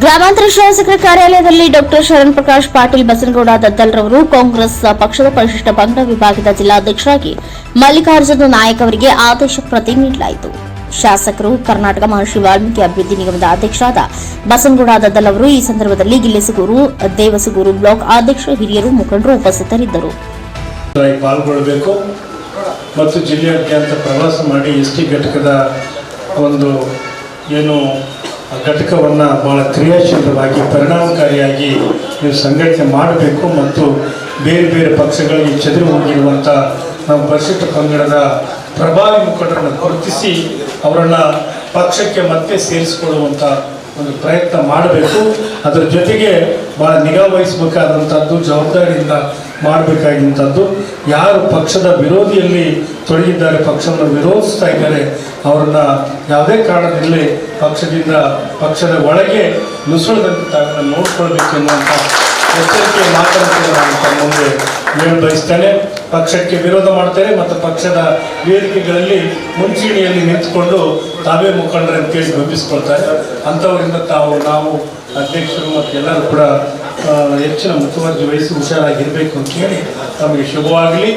ಗ್ರಾಮಾಂತರ ಶಾಸಕರ ಕಾರ್ಯಾಲಯದಲ್ಲಿ ಡಾಕ್ಟರ್ ಶರಣ್ ಪ್ರಕಾಶ್ ಪಾಟೀಲ್ ಬಸನಗೌಡ ದದ್ದಲ್ರವರು ಕಾಂಗ್ರೆಸ್ ಪಕ್ಷದ ಪರಿಶಿಷ್ಟ ಪಂಗಡ ವಿಭಾಗದ ಜಿಲ್ಲಾಧ್ಯಕ್ಷರಾಗಿ ಮಲ್ಲಿಕಾರ್ಜುನ ನಾಯಕ್ ಅವರಿಗೆ ಆದೇಶ ಪ್ರತಿ ನೀಡಲಾಯಿತು. ಶಾಸಕರು ಕರ್ನಾಟಕ ಮಹರ್ಷಿ ವಾಲ್ಮೀಕಿ ಅಭಿವೃದ್ಧಿ ನಿಗಮದ ಅಧ್ಯಕ್ಷರಾದ ಬಸನಗೌಡ ದದ್ದಲ್ ಅವರು ಈ ಸಂದರ್ಭದಲ್ಲಿ ಗಿಲ್ಲಿಸಗೂರು, ದೇವಸಗೂರು ಬ್ಲಾಕ್ ಅಧ್ಯಕ್ಷ ಹಿರಿಯರು ಮುಖಂಡರು ಉಪಸ್ಥಿತರಿದ್ದರು. ಮತ್ತು ಜಿಲ್ಲೆಯಾದ್ಯಂತ ಪ್ರವಾಸ ಮಾಡಿ ಎಸ್ ಟಿ ಘಟಕದ ಒಂದು ಏನು ಘಟಕವನ್ನು ಭಾಳ ಕ್ರಿಯಾಶೀಲವಾಗಿ, ಪರಿಣಾಮಕಾರಿಯಾಗಿ ನೀವು ಸಂಘಟನೆ ಮಾಡಬೇಕು ಮತ್ತು ಬೇರೆ ಬೇರೆ ಪಕ್ಷಗಳಿಗೆ ಚದುರು ಹೋಗಿರುವಂಥ ನಮ್ಮ ಪರಿಶಿಷ್ಟ ಪಂಗಡದ ಪ್ರಭಾವಿ ಮುಖಂಡರನ್ನು ಗುರುತಿಸಿ ಅವರನ್ನು ಪಕ್ಷಕ್ಕೆ ಮತ್ತೆ ಸೇರಿಸಿಕೊಳ್ಳುವಂಥ ಒಂದು ಪ್ರಯತ್ನ ಮಾಡಬೇಕು. ಅದರ ಜೊತೆಗೆ ಭಾಳ ನಿಗಾ ವಹಿಸಬೇಕಾದಂಥದ್ದು, ಜವಾಬ್ದಾರಿಯಿಂದ ಮಾಡಬೇಕಾಗಿಂಥದ್ದು. ಯಾರು ಪಕ್ಷದ ವಿರೋಧಿಯಲ್ಲಿ ತೊಡಗಿದ್ದಾರೆ, ಪಕ್ಷವನ್ನು ವಿರೋಧಿಸ್ತಾ ಇದ್ದಾರೆ, ಅವರನ್ನು ಯಾವುದೇ ಕಾರಣದಲ್ಲಿ ಪಕ್ಷದಿಂದ, ಪಕ್ಷದ ಒಳಗೆ ನುಸುಳದಂತೆ ತಾವನ್ನು ನೋಡ್ಕೊಳ್ಬೇಕು ಎನ್ನುವಂಥ ಎಚ್ಚರಿಕೆ ಮಾತನ್ನು ನಾನು ತಮ್ಮ ಮುಂದೆ ಹೇಳಿ ಬಯಸ್ತೇನೆ ಪಕ್ಷಕ್ಕೆ ವಿರೋಧ ಮಾಡ್ತೇನೆ ಮತ್ತು ಪಕ್ಷದ ವೇದಿಕೆಗಳಲ್ಲಿ ಮುಂಚೂಣಿಯಲ್ಲಿ ನಿಂತುಕೊಂಡು ತಾವೇ ಮುಖಂಡರನ್ನು ಕೇಳಿ ಗಮನಿಸ್ಕೊಳ್ತಾರೆ ಅಂಥವರಿಂದ ತಾವು, ನಾವು ಅಧ್ಯಕ್ಷರು ಮತ್ತು ಎಲ್ಲರೂ ಕೂಡ ಹೆಚ್ಚಿನ ಮುತುವರ್ಜಿ ವಹಿಸಿ ಹುಷಾರಾಗಿರಬೇಕು ಅಂತ ಹೇಳಿ ತಮಗೆ ಶುಭವಾಗಲಿ.